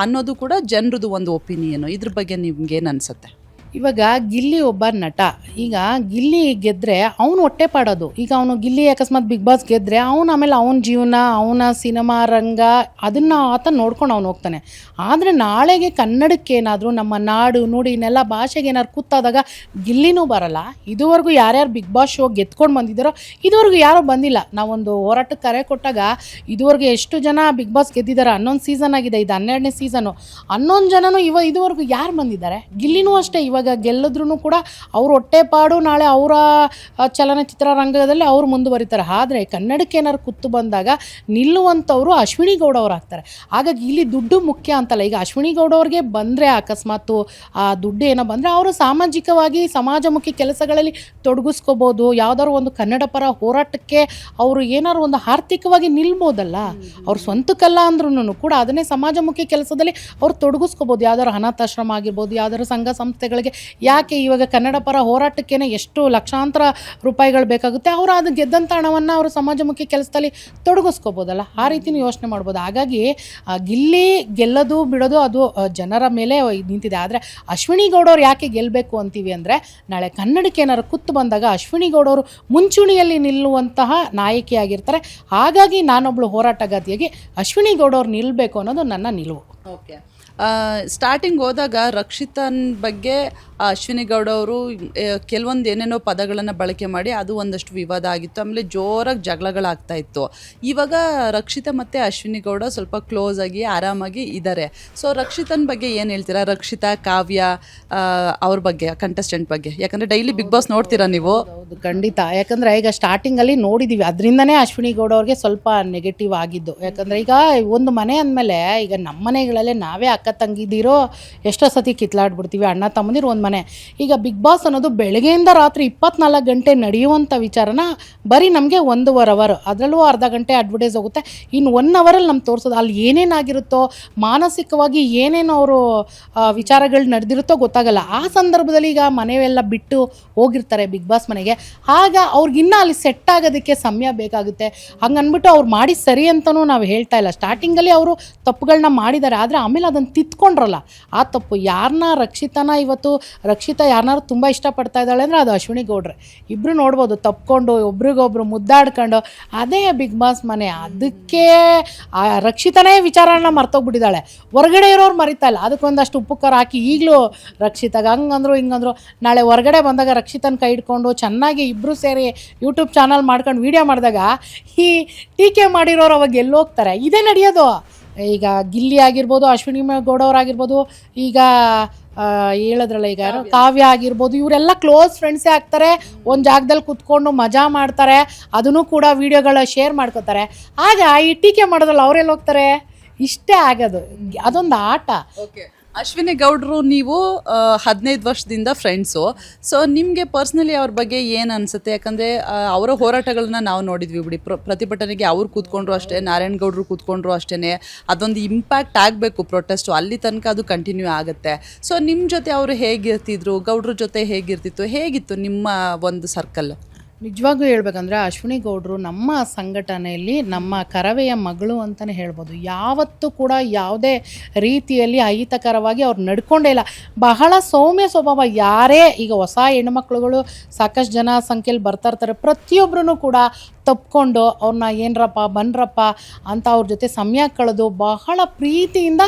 ಅನ್ನೋದು ಕೂಡ ಜನರದು ಒಂದು ಒಪಿನಿಯನು. ಇದ್ರ ಬಗ್ಗೆ ನಿಮ್ಗೆ ಏನು ಅನ್ಸುತ್ತೆ? ಇವಾಗ ಗಿಲ್ಲಿ ಒಬ್ಬ ನಟ. ಈಗ ಗಿಲ್ಲಿ ಗೆದ್ದರೆ ಅವನು ಹೊಟ್ಟೆ ಪಾಡೋದು. ಈಗ ಅವನು ಗಿಲ್ಲಿ ಅಕಸ್ಮಾತ್ ಬಿಗ್ ಬಾಸ್ ಗೆದ್ದರೆ ಅವನು ಆಮೇಲೆ ಅವನ ಜೀವನ, ಅವನ ಸಿನಿಮಾ ರಂಗ ಅದನ್ನು ಆತ ನೋಡ್ಕೊಂಡು ಅವ್ನು ಹೋಗ್ತಾನೆ. ಆದರೆ ನಾಳೆಗೆ ಕನ್ನಡಕ್ಕೆ ಏನಾದರೂ ನಮ್ಮ ನಾಡು ನುಡಿ ಇನ್ನೆಲ್ಲ ಭಾಷೆಗೆ ಏನಾದ್ರು ಕೂತಾದಾಗ ಗಿಲ್ಲಿನೂ ಬರಲ್ಲ. ಇದುವರೆಗೂ ಯಾರ್ಯಾರು ಬಿಗ್ ಬಾಸ್ ಶೋ ಗೆದ್ಕೊಂಡು ಬಂದಿದ್ದಾರೋ, ಇದುವರೆಗೂ ಯಾರೂ ಬಂದಿಲ್ಲ. ನಾವೊಂದು ಹೋರಾಟಕ್ಕೆ ಕರೆ ಕೊಟ್ಟಾಗ ಇದುವರೆಗೂ ಎಷ್ಟು ಜನ ಬಿಗ್ ಬಾಸ್ ಗೆದ್ದಿದ್ದಾರೆ? ಹನ್ನೊಂದು ಸೀಸನ್ ಆಗಿದೆ. ಇದು ಹನ್ನೆರಡನೇ ಸೀಸನು ಹನ್ನೊಂದು ಜನನೂ ಇವ ಇದುವರೆಗೂ ಯಾರು ಬಂದಿದ್ದಾರೆ? ಗಿಲ್ಲಿನೂ ಅಷ್ಟೇ ಇವಾಗ ಇವಾಗ ಗೆಲ್ಲದ್ರೂ ಕೂಡ ಅವ್ರ ಹೊಟ್ಟೆಪಾಡು ನಾಳೆ ಅವರ ಚಲನಚಿತ್ರ ರಂಗದಲ್ಲಿ ಅವ್ರು ಮುಂದುವರಿತಾರೆ. ಆದರೆ ಕನ್ನಡಕ್ಕೆ ಏನಾದ್ರು ಕುತ್ತು ಬಂದಾಗ ನಿಲ್ಲುವಂಥವ್ರು ಅಶ್ವಿನಿ ಗೌಡ ಆಗ್ತಾರೆ. ಹಾಗಾಗಿ ಇಲ್ಲಿ ದುಡ್ಡು ಮುಖ್ಯ ಅಂತಲ್ಲ. ಈಗ ಅಶ್ವಿನಿ ಗೌಡ ಅವ್ರಿಗೆ ಬಂದರೆ ಅಕಸ್ಮಾತ್ ಆ ದುಡ್ಡು ಏನೋ ಬಂದರೆ ಅವರು ಸಾಮಾಜಿಕವಾಗಿ ಸಮಾಜಮುಖಿ ಕೆಲಸಗಳಲ್ಲಿ ತೊಡಗಿಸ್ಕೋಬೋದು. ಯಾವ್ದಾದ್ರು ಒಂದು ಕನ್ನಡ ಪರ ಹೋರಾಟಕ್ಕೆ ಅವರು ಏನಾದ್ರು ಒಂದು ಆರ್ಥಿಕವಾಗಿ ನಿಲ್ಬೋದಲ್ಲ. ಅವ್ರ ಸ್ವಂತಕ್ಕಲ್ಲ ಅಂದ್ರೂ ಕೂಡ ಅದನ್ನೇ ಸಮಾಜಮುಖಿ ಕೆಲಸದಲ್ಲಿ ಅವ್ರು ತೊಡಗಿಸ್ಕೋಬೋದು. ಯಾವ್ದಾದ್ರು ಅನಾಥಾಶ್ರಮ ಆಗಿರ್ಬೋದು ಯಾವ್ದಾದ್ರು ಸಂಘ ಸಂಸ್ಥೆಗಳಿಗೆ ಯಾಕೆ ಇವಾಗ ಕನ್ನಡ ಪರ ಹೋರಾಟಕ್ಕೇನೆ ಎಷ್ಟು ಲಕ್ಷಾಂತರ ರೂಪಾಯಿಗಳು ಬೇಕಾಗುತ್ತೆ, ಅವರು ಅದು ಗೆದ್ದಂಥ ಹಣವನ್ನು ಅವರು ಸಮಾಜಮುಖಿ ಕೆಲಸದಲ್ಲಿ ತೊಡಗಿಸ್ಕೋಬೋದಲ್ಲ? ಆ ರೀತಿನೂ ಯೋಚನೆ ಮಾಡ್ಬೋದು. ಹಾಗಾಗಿ ಗಿಲ್ಲಿ ಗೆಲ್ಲೋದು ಬಿಡೋದು ಅದು ಜನರ ಮೇಲೆ ನಿಂತಿದೆ. ಆದರೆ ಅಶ್ವಿನಿ ಗೌಡವ್ರು ಯಾಕೆ ಗೆಲ್ಲಬೇಕು ಅಂತೀವಿ ಅಂದರೆ, ನಾಳೆ ಕನ್ನಡಕ್ಕೆ ಏನಾದ್ರು ಕುತ್ತು ಬಂದಾಗ ಅಶ್ವಿನಿ ಗೌಡವರು ಮುಂಚೂಣಿಯಲ್ಲಿ ನಿಲ್ಲುವಂತಹ ನಾಯಕಿಯಾಗಿರ್ತಾರೆ. ಹಾಗಾಗಿ ನಾನೊಬ್ಳು ಹೋರಾಟಗಾತಿಯಾಗಿ ಅಶ್ವಿನಿ ಗೌಡವ್ರು ನಿಲ್ಲಬೇಕು ಅನ್ನೋದು ನನ್ನ ನಿಲುವು. ಓಕೆ. ಸ್ಟಾರ್ಟಿಂಗ್ ಹೋದಾಗ ರಕ್ಷಿತನ್ ಬಗ್ಗೆ ಅಶ್ವಿನಿ ಗೌಡ ಅವರು ಕೆಲವೊಂದು ಏನೇನೋ ಪದಗಳನ್ನು ಬಳಕೆ ಮಾಡಿ ಅದು ಒಂದಷ್ಟು ವಿವಾದ ಆಗಿತ್ತು. ಆಮೇಲೆ ಜೋರಾಗಿ ಜಗಳಗಳಾಗ್ತಾ ಇತ್ತು. ಇವಾಗ ರಕ್ಷಿತ ಮತ್ತು ಅಶ್ವಿನಿ ಗೌಡ ಸ್ವಲ್ಪ ಕ್ಲೋಸ್ ಆಗಿ, ಆರಾಮಾಗಿ ಇದ್ದಾರೆ ಸೊ, ರಕ್ಷಿತನ ಬಗ್ಗೆ ಏನು ಹೇಳ್ತೀರಾ? ರಕ್ಷಿತಾ, ಕಾವ್ಯ ಅವ್ರ ಬಗ್ಗೆ ಕಂಟೆಸ್ಟೆಂಟ್ ಬಗ್ಗೆ? ಯಾಕಂದರೆ ಡೈಲಿ ಬಿಗ್ ಬಾಸ್ ನೋಡ್ತೀರಾ ನೀವು? ಖಂಡಿತ. ಯಾಕಂದರೆ ಈಗ ಸ್ಟಾರ್ಟಿಂಗಲ್ಲಿ ನೋಡಿದ್ದೀವಿ ಅದರಿಂದನೇ ಅಶ್ವಿನಿ ಗೌಡ ಅವ್ರಿಗೆ ಸ್ವಲ್ಪ ನೆಗೆಟಿವ್ ಆಗಿದ್ದು. ಯಾಕಂದರೆ ಈಗ ಒಂದು ಮನೆ ಅಂದಮೇಲೆ ಈಗ ನಮ್ಮ ಮನೆಗಳಲ್ಲೇ ನಾವೇ ಅಕ್ಕ ತಂಗಿದಿರೋ ಎಷ್ಟೋ ಸತಿ ಕಿತ್ಲಾಡ್ಬಿಡ್ತೀವಿ. ಅಣ್ಣ ತಮ್ಮಂದಿರು ಒಂದು ಮನೆ. ಈಗ ಬಿಗ್ ಬಾಸ್ ಅನ್ನೋದು ಬೆಳಗ್ಗೆಯಿಂದ ರಾತ್ರಿ ಇಪ್ಪತ್ನಾಲ್ಕು ಗಂಟೆ ನಡೆಯುವಂಥ ವಿಚಾರನ ಬರೀ ನಮಗೆ ಒಂದೂವರೆ ಅವರ್, ಅದರಲ್ಲೂ ಅರ್ಧ ಗಂಟೆ ಅಡ್ವರ್ಟೈಸ್ ಹೋಗುತ್ತೆ. ಇನ್ನು ಒನ್ ಅವರಲ್ಲಿ ನಮ್ಗೆ ತೋರಿಸೋದು, ಅಲ್ಲಿ ಏನೇನಾಗಿರುತ್ತೋ, ಮಾನಸಿಕವಾಗಿ ಏನೇನು ಅವರು ವಿಚಾರಗಳು ನಡೆದಿರುತ್ತೋ ಗೊತ್ತಾಗಲ್ಲ. ಆ ಸಂದರ್ಭದಲ್ಲಿ ಈಗ ಮನೆಯೆಲ್ಲ ಬಿಟ್ಟು ಹೋಗಿರ್ತಾರೆ ಬಿಗ್ ಬಾಸ್ ಮನೆಗೆ. ಆಗ ಅವ್ರಿಗಿನ್ನೂ ಅಲ್ಲಿ ಸೆಟ್ ಆಗೋದಕ್ಕೆ ಸಮಯ ಬೇಕಾಗುತ್ತೆ. ಹಂಗನ್ಬಿಟ್ಟು ಅವ್ರು ಮಾಡಿ ಸರಿ ಅಂತಲೂ ನಾವು ಹೇಳ್ತಾ ಇಲ್ಲ. ಸ್ಟಾರ್ಟಿಂಗಲ್ಲಿ ಅವರು ತಪ್ಪುಗಳನ್ನ ಮಾಡಿದ್ದಾರೆ, ಆದರೆ ಆಮೇಲೆ ಅದನ್ನು ತಿತ್ಕೊಂಡ್ರಲ್ಲ. ಆ ತಪ್ಪು ಯಾರನ್ನ ರಕ್ಷಿತನ ಇವತ್ತು ರಕ್ಷಿತ ಯಾರನ್ನಾರು ತುಂಬ ಇಷ್ಟಪಡ್ತಾ ಇದ್ದಾಳೆ ಅಂದರೆ ಅದು ಅಶ್ವಿನಿ ಗೌಡ್ರೆ. ಇಬ್ಬರು ನೋಡ್ಬೋದು, ತಪ್ಕೊಂಡು, ಒಬ್ರಿಗೊಬ್ರು ಮುದ್ದಾಡ್ಕೊಂಡು, ಅದೇ ಬಿಗ್ ಬಾಸ್ ಮನೆ. ಅದಕ್ಕೆ ರಕ್ಷಿತನೇ ವಿಚಾರನ ಮರ್ತೋಗ್ಬಿಟ್ಟಿದ್ದಾಳೆ. ಹೊರಗಡೆ ಇರೋರು ಮರಿತಾ ಇಲ್ಲ. ಅದಕ್ಕೊಂದಷ್ಟು ಉಪ್ಪು, ಖಾರ ಹಾಕಿ ಈಗಲೂ ರಕ್ಷಿತಾಗ ಹಂಗಂದ್ರು, ಹಿಂಗಂದ್ರು. ನಾಳೆ ಹೊರಗಡೆ ಬಂದಾಗ ರಕ್ಷಿತನ ಕೈ ಹಿಡ್ಕೊಂಡು ಚೆನ್ನಾಗಿ ಇಬ್ಬರು ಸೇರಿ ಯೂಟ್ಯೂಬ್ ಚಾನಲ್ ಮಾಡ್ಕೊಂಡು ವೀಡಿಯೋ ಮಾಡಿದಾಗ ಈ ಟೀಕೆ ಮಾಡಿರೋರು ಅವಾಗ ಎಲ್ಲೋಗ್ತಾರೆ. ಇದೇ ನಡೆಯೋದು. ಈಗ ಗಿಲ್ಲಿ ಆಗಿರ್ಬೋದು, ಅಶ್ವಿನಿ ಗೌಡವ್ರು ಆಗಿರ್ಬೋದು ಈಗ ಹೇಳಿದ್ರಲ್ಲ ಈಗ ಯಾರು? ಕಾವ್ಯ. ಆಗಿರ್ಬೋದು ಇವರೆಲ್ಲ ಕ್ಲೋಸ್ ಫ್ರೆಂಡ್ಸೇ ಆಗ್ತಾರೆ. ಒಂದು ಜಾಗದಲ್ಲಿ ಕುತ್ಕೊಂಡು ಮಜಾ ಮಾಡ್ತಾರೆ. ಅದನ್ನು ಕೂಡ ವಿಡಿಯೋಗಳ ಶೇರ್ ಮಾಡ್ಕೋತಾರೆ. ಆಗ ಈ ಟೀಕೆ ಮಾಡೋದ್ರಲ್ಲಿ ಅವರೆಲ್ಲ ಹೋಗ್ತಾರೆ? ಇಷ್ಟೇ ಆಗೋದು. ಅದೊಂದು ಆಟ. ಓಕೆ ಅಶ್ವಿನಿ ಗೌಡ್ರು ನೀವು ಹದಿನೈದು ವರ್ಷದಿಂದ ಫ್ರೆಂಡ್ಸು ಸೊ ನಿಮಗೆ ಪರ್ಸ್ನಲಿ ಅವ್ರ ಬಗ್ಗೆ ಏನು ಅನಿಸುತ್ತೆ? ಯಾಕಂದರೆ ಅವರ ಹೋರಾಟಗಳನ್ನ ನಾವು ನೋಡಿದ್ವಿ ಬಿಡಿ. ಪ್ರ, ಪ್ರತಿಭಟನೆಗೆ ಅವ್ರು ಕೂತ್ಕೊಂಡ್ರು ಅಷ್ಟೇ, ನಾರಾಯಣ ಗೌಡ್ರು ಕೂತ್ಕೊಂಡ್ರು ಅಷ್ಟೇ ಅದೊಂದು ಇಂಪ್ಯಾಕ್ಟ್ ಆಗಬೇಕು ಪ್ರೊಟೆಸ್ಟು ಅಲ್ಲಿ ತನಕ ಅದು ಕಂಟಿನ್ಯೂ ಆಗುತ್ತೆ. ಸೊ ನಿಮ್ಮ ಜೊತೆ ಅವರು ಹೇಗಿರ್ತಿದ್ರು? ಗೌಡ್ರ ಜೊತೆ ಹೇಗಿರ್ತಿತ್ತು? ಹೇಗಿತ್ತು ನಿಮ್ಮ ಒಂದು ಸರ್ಕಲ್ ನಿಜವಾಗ್ಲೂ ಹೇಳ್ಬೇಕಂದ್ರೆ ಅಶ್ವಿನಿ ಗೌಡ್ರು ನಮ್ಮ ಸಂಘಟನೆಯಲ್ಲಿ ನಮ್ಮ ಕರವೆಯ ಮಗಳು ಅಂತಲೇ ಹೇಳ್ಬೋದು. ಯಾವತ್ತೂ ಕೂಡ ಯಾವುದೇ ರೀತಿಯಲ್ಲಿ ಅಹಿತಕರವಾಗಿ ಅವ್ರು ನಡ್ಕೊಂಡೇ ಇಲ್ಲ. ಬಹಳ ಸೌಮ್ಯ ಸ್ವಭಾವ. ಯಾರೇ ಈಗ ಹೊಸ ಹೆಣ್ಮಕ್ಳುಗಳು ಸಾಕಷ್ಟು ಜನ ಸಂಖ್ಯೆಯಲ್ಲಿ ಬರ್ತಾ ಇರ್ತಾರೆ. ಪ್ರತಿಯೊಬ್ಬರೂ ಕೂಡ ತಪ್ಕೊಂಡು ಅವ್ರನ್ನ ಏನರಪ್ಪ, ಬನ್ರಪ್ಪ ಅಂತ ಅವ್ರ ಜೊತೆ ಸಮಯ ಕಳೆದು ಬಹಳ ಪ್ರೀತಿಯಿಂದ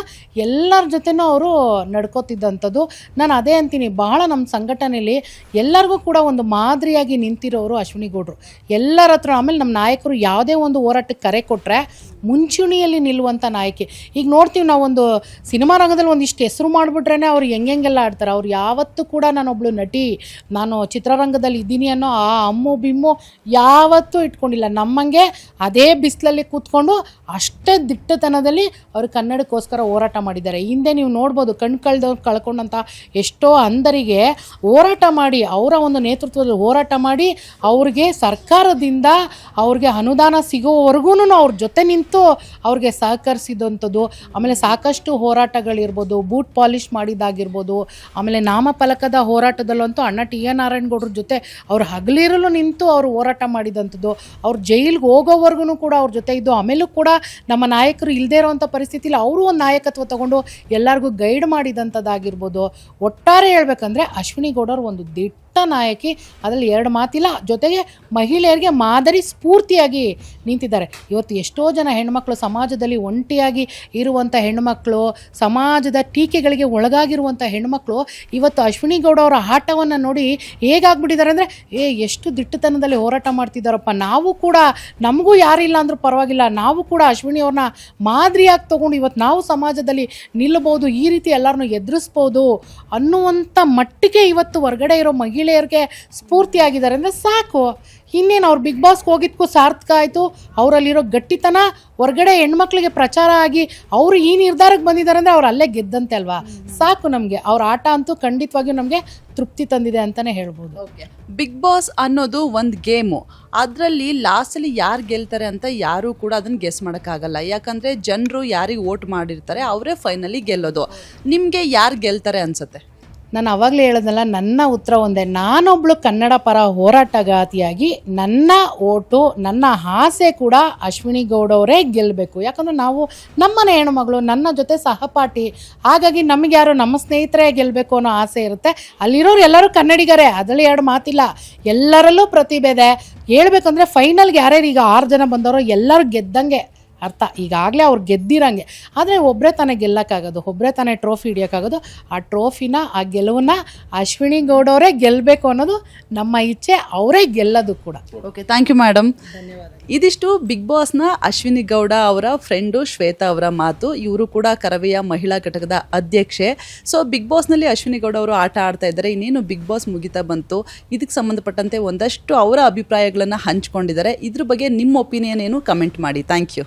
ಎಲ್ಲರ ಜೊತೆನೂ ಅವರು ನಡ್ಕೋತಿದ್ದಂಥದ್ದು. ನಾನು ಅದೇ ಅಂತೀನಿ, ಬಹಳ ನಮ್ಮ ಸಂಘಟನೆಯಲ್ಲಿ ಎಲ್ಲರಿಗೂ ಕೂಡ ಒಂದು ಮಾದರಿಯಾಗಿ ನಿಂತಿರೋರು ಅಶ್ವಿನಿ ಗೌಡರು. ಎಲ್ಲರ ಹತ್ರ ಆಮೇಲೆ ನಮ್ಮ ನಾಯಕರು ಯಾವುದೇ ಒಂದು ಹೋರಾಟಕ್ಕೆ ಕರೆ ಕೊಟ್ಟರೆ ಮುಂಚೂಣಿಯಲ್ಲಿ ನಿಲ್ಲುವಂಥ ನಾಯಕಿ. ಈಗ ನೋಡ್ತೀವಿ ನಾವೊಂದು ಸಿನಿಮಾ ರಂಗದಲ್ಲಿ ಒಂದಿಷ್ಟು ಹೆಸರು ಮಾಡಿಬಿಟ್ರೇ ಅವ್ರು ಹೆಂಗೆಲ್ಲ ಆಡ್ತಾರೆ. ಅವ್ರು ಯಾವತ್ತೂ ಕೂಡ ನಾನೊಬ್ಳು ನಟಿ, ನಾನು ಚಿತ್ರರಂಗದಲ್ಲಿ ಇದ್ದೀನಿ ಅನ್ನೋ ಆ ಅಮ್ಮು ಬಿಮ್ಮು ಯಾವತ್ತೂ ಇಟ್ಕೊಂಡಿಲ್ಲ. ನಮ್ಮಂಗೆ ಅದೇ ಬಿಸಿಲಲ್ಲಿ ಕೂತ್ಕೊಂಡು ಅಷ್ಟೇ ದಿಟ್ಟತನದಲ್ಲಿ ಅವರು ಕನ್ನಡಕ್ಕೋಸ್ಕರ ಹೋರಾಟ ಮಾಡಿದ್ದಾರೆ. ಹಿಂದೆ ನೀವು ನೋಡ್ಬೋದು ಕಣ್ಣು ಕಳ್ದವ್ರು ಕಳ್ಕೊಂಡಂಥ ಎಷ್ಟೋ ಅಂದರಿಗೆ ಹೋರಾಟ ಮಾಡಿ, ಅವರ ಒಂದು ನೇತೃತ್ವದಲ್ಲಿ ಹೋರಾಟ ಮಾಡಿ, ಅವ್ರಿಗೆ ಸರ್ಕಾರದಿಂದ ಅವ್ರಿಗೆ ಅನುದಾನ ಸಿಗೋವರೆಗೂ ಅವ್ರ ಜೊತೆ ನಿಂತು ಅವ್ರಿಗೆ ಸಹಕರಿಸಿದಂಥದ್ದು, ಆಮೇಲೆ ಸಾಕಷ್ಟು ಹೋರಾಟಗಳಿರ್ಬೋದು, ಬೂಟ್ ಪಾಲಿಷ್ ಮಾಡಿದ್ದಾಗಿರ್ಬೋದು, ಆಮೇಲೆ ನಾಮಫಲಕದ ಹೋರಾಟದಲ್ಲಂತೂ ಅಣ್ಣ ಟಿ ಎ ನಾರಾಯಣಗೌಡ್ರ ಜೊತೆ ಅವ್ರು ಹಗಲಿರಲು ನಿಂತು ಅವರು ಹೋರಾಟ ಮಾಡಿದಂಥದ್ದು. ಅವ್ರು ಜೈಲಿಗೆ ಹೋಗೋವರೆಗೂ ಕೂಡ ಅವ್ರ ಜೊತೆ ಇದ್ದು, ಆಮೇಲೂ ಕೂಡ ನಮ್ಮ ನಾಯಕರು ಇಲ್ಲದೇ ಇರೋವಂಥ ಪರಿಸ್ಥಿತಿಯಲ್ಲಿ ಅವರು ಒಂದು ನಾಯಕತ್ವ ತಗೊಂಡು ಎಲ್ಲರಿಗೂ ಗೈಡ್ ಮಾಡಿದಂಥದ್ದಾಗಿರ್ಬೋದು. ಒಟ್ಟಾರೆ ಹೇಳ್ಬೇಕಂದ್ರೆ ಅಶ್ವಿನಿ ಗೌಡರು ಒಂದು ದಿಟ್ಟ ನಾಯಕಿ ಅದರಲ್ಲಿ ಎರಡು ಮಾತಿಲ್ಲ. ಜೊತೆಗೆ ಮಹಿಳೆಯರಿಗೆ ಮಾದರಿ ಸ್ಫೂರ್ತಿಯಾಗಿ ನಿಂತಿದ್ದಾರೆ. ಇವತ್ತು ಎಷ್ಟೋ ಜನ ಹೆಣ್ಮಕ್ಳು ಸಮಾಜದಲ್ಲಿ ಒಂಟಿಯಾಗಿ ಇರುವಂಥ ಹೆಣ್ಮಕ್ಳು, ಸಮಾಜದ ಟೀಕೆಗಳಿಗೆ ಒಳಗಾಗಿರುವಂಥ ಹೆಣ್ಮಕ್ಳು, ಇವತ್ತು ಅಶ್ವಿನಿ ಗೌಡ ಅವರ ಆಟವನ್ನು ನೋಡಿ ಹೇಗಾಗ್ಬಿಟ್ಟಿದ್ದಾರೆ ಅಂದರೆ, ಏ, ಎಷ್ಟು ದಿಟ್ಟತನದಲ್ಲಿ ಹೋರಾಟ ಮಾಡ್ತಿದ್ದಾರಪ್ಪ. ನಾವು ಕೂಡ, ನಮಗೂ ಯಾರಿಲ್ಲ ಅಂದರೂ ಪರವಾಗಿಲ್ಲ. ನಾವು ಕೂಡ ಅಶ್ವಿನಿ ಅವ್ರನ್ನ ಮಾದರಿಯಾಗಿ ತೊಗೊಂಡು ಇವತ್ತು ನಾವು ಸಮಾಜದಲ್ಲಿ ನಿಲ್ಲಬಹುದು ಈ ರೀತಿ ಎಲ್ಲರನ್ನೂ ಎದುರಿಸ್ಬೋದು ಅನ್ನುವಂಥ ಮಟ್ಟಿಗೆ ಇವತ್ತು ಹೊರಗಡೆ ಇರೋ ಮಹಿಳೆಯರಿಗೆ ಸ್ಫೂರ್ತಿಯಾಗಿದ್ದಾರೆ ಅಂದರೆ ಸಾಕು. ಇನ್ನೇನು ಅವ್ರು ಬಿಗ್ ಬಾಸ್ಗೆ ಹೋಗಿದ್ದಕ್ಕೂ ಸಾರ್ಥಕ ಆಯಿತು. ಅವರಲ್ಲಿರೋ ಗಟ್ಟಿತನ ಹೊರಗಡೆ ಹೆಣ್ಮಕ್ಳಿಗೆ ಪ್ರಚಾರ ಆಗಿ ಅವರು ಈ ನಿರ್ಧಾರಕ್ಕೆ ಬಂದಿದ್ದಾರೆ ಅಂದರೆ ಅವ್ರು ಅಲ್ಲೇ ಗೆದ್ದಂತೆ ಅಲ್ವಾ? ಸಾಕು ನಮಗೆ. ಅವ್ರ ಆಟ ಅಂತೂ ಖಂಡಿತವಾಗಿಯೂ ನಮಗೆ ತೃಪ್ತಿ ತಂದಿದೆ ಅಂತಲೇ ಹೇಳ್ಬೋದು. ಬಿಗ್ ಬಾಸ್ ಅನ್ನೋದು ಒಂದು ಗೇಮು. ಅದರಲ್ಲಿ ಲಾಸ್ಟಲ್ಲಿ ಯಾರು ಗೆಲ್ತಾರೆ ಅಂತ ಯಾರೂ ಕೂಡ ಅದನ್ನು ಗೆಸ್ ಮಾಡೋಕ್ಕಾಗಲ್ಲ. ಯಾಕಂದರೆ ಜನರು ಯಾರಿಗೆ ವೋಟ್ ಮಾಡಿರ್ತಾರೆ ಅವರೇ ಫೈನಲಿ ಗೆಲ್ಲೋದು. ನಿಮಗೆ ಯಾರು ಗೆಲ್ತಾರೆ ಅನ್ಸುತ್ತೆ? ನಾನು ಅವಾಗಲೇ ಹೇಳೋದಲ್ಲ, ನನ್ನ ಉತ್ತರ ಒಂದೇ. ನಾನೊಬ್ಳು ಕನ್ನಡ ಪರ ಹೋರಾಟಗಾತಿಯಾಗಿ ನನ್ನ ಓಟು, ನನ್ನ ಆಸೆ ಕೂಡ ಅಶ್ವಿನಿ ಗೌಡವರೇ ಗೆಲ್ಲಬೇಕು ಯಾಕಂದರೆ ನಾವು ನಮ್ಮನೆ ಹೆಣ್ಮಗಳು, ನನ್ನ ಜೊತೆ ಸಹಪಾಠಿ, ಹಾಗಾಗಿ ನಮಗೆ ಯಾರು ನಮ್ಮ ಸ್ನೇಹಿತರೇ ಗೆಲ್ಲಬೇಕು ಅನ್ನೋ ಆಸೆ ಇರುತ್ತೆ. ಅಲ್ಲಿರೋರು ಎಲ್ಲರೂ ಕನ್ನಡಿಗರೇ, ಅದರಲ್ಲಿ ಎರಡು ಮಾತಿಲ್ಲ. ಎಲ್ಲರಲ್ಲೂ ಪ್ರತಿಭೆ ಇದೆ. ಹೇಳ್ಬೇಕಂದ್ರೆ ಫೈನಲ್ಗೆ ಯಾರ್ಯಾರು ಈಗ ಆರು ಜನ ಬಂದವರು ಎಲ್ಲರೂ ಗೆದ್ದಂಗೆ ಅರ್ಥ. ಈಗಾಗಲೇ ಅವ್ರು ಗೆದ್ದಿರಂಗೆ. ಆದರೆ ಒಬ್ಬರೇ ತಾನೇ ಗೆಲ್ಲಕ್ಕಾಗೋದು ಒಬ್ಬರೇ ತಾನೇ ಟ್ರೋಫಿ ಹಿಡಿಯೋಕ್ಕಾಗೋದು. ಆ ಟ್ರೋಫಿನ ಆ ಗೆಲುವನ್ನ ಅಶ್ವಿನಿ ಗೌಡವರೇ ಗೆಲ್ಲಬೇಕು ಅನ್ನೋದು ನಮ್ಮ ಇಚ್ಛೆ. ಅವರೇ ಗೆಲ್ಲೋದು ಕೂಡ. ಓಕೆ ಥ್ಯಾಂಕ್ ಯು ಮೇಡಮ್ ಇದಿಷ್ಟು ಬಿಗ್ ಬಾಸ್ನ ಅಶ್ವಿನಿ ಗೌಡ ಅವರ ಫ್ರೆಂಡು ಶ್ವೇತಾ ಅವರ ಮಾತು. ಇವರು ಕೂಡ ಕರವೆಯ ಮಹಿಳಾ ಘಟಕದ ಅಧ್ಯಕ್ಷೆ. ಸೊ ಬಿಗ್ ಬಾಸ್ನಲ್ಲಿ ಅಶ್ವಿನಿ ಗೌಡ ಅವರು ಆಟ ಆಡ್ತಾ ಇದ್ದಾರೆ. ಇನ್ನೇನು ಬಿಗ್ ಬಾಸ್ ಮುಗಿತಾ ಬಂತು. ಇದಕ್ಕೆ ಸಂಬಂಧಪಟ್ಟಂತೆ ಒಂದಷ್ಟು ಅವರ ಅಭಿಪ್ರಾಯಗಳನ್ನು ಹಂಚ್ಕೊಂಡಿದ್ದಾರೆ. ಇದ್ರ ಬಗ್ಗೆ ನಿಮ್ಮ ಒಪಿನಿಯನ್ ಏನು? ಕಮೆಂಟ್ ಮಾಡಿ. Thank you